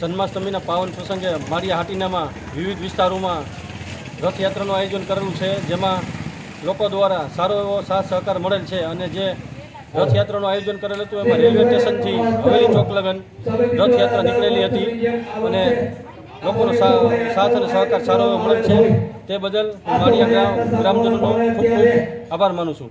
જન્માષ્ટમીના પાવન પ્રસંગે માળિયા હાટીનામાં વિવિધ વિસ્તારોમાં રથયાત્રાનું આયોજન કરેલું છે, જેમાં લોકો દ્વારા સારો એવો સાથ સહકાર મળેલ છે અને જે રથયાત્રાનું આયોજન કરેલું હતું એમાં રેલવે સ્ટેશનથી હવેલી ચોક લગન રથયાત્રા નીકળેલી હતી અને લોકોનો સાથ અને સહકાર સારો એવો મળેલ છે. તે બદલ હું ગ્રામ ગ્રામજનોનો ખૂબ ખૂબ આભાર માનું છું.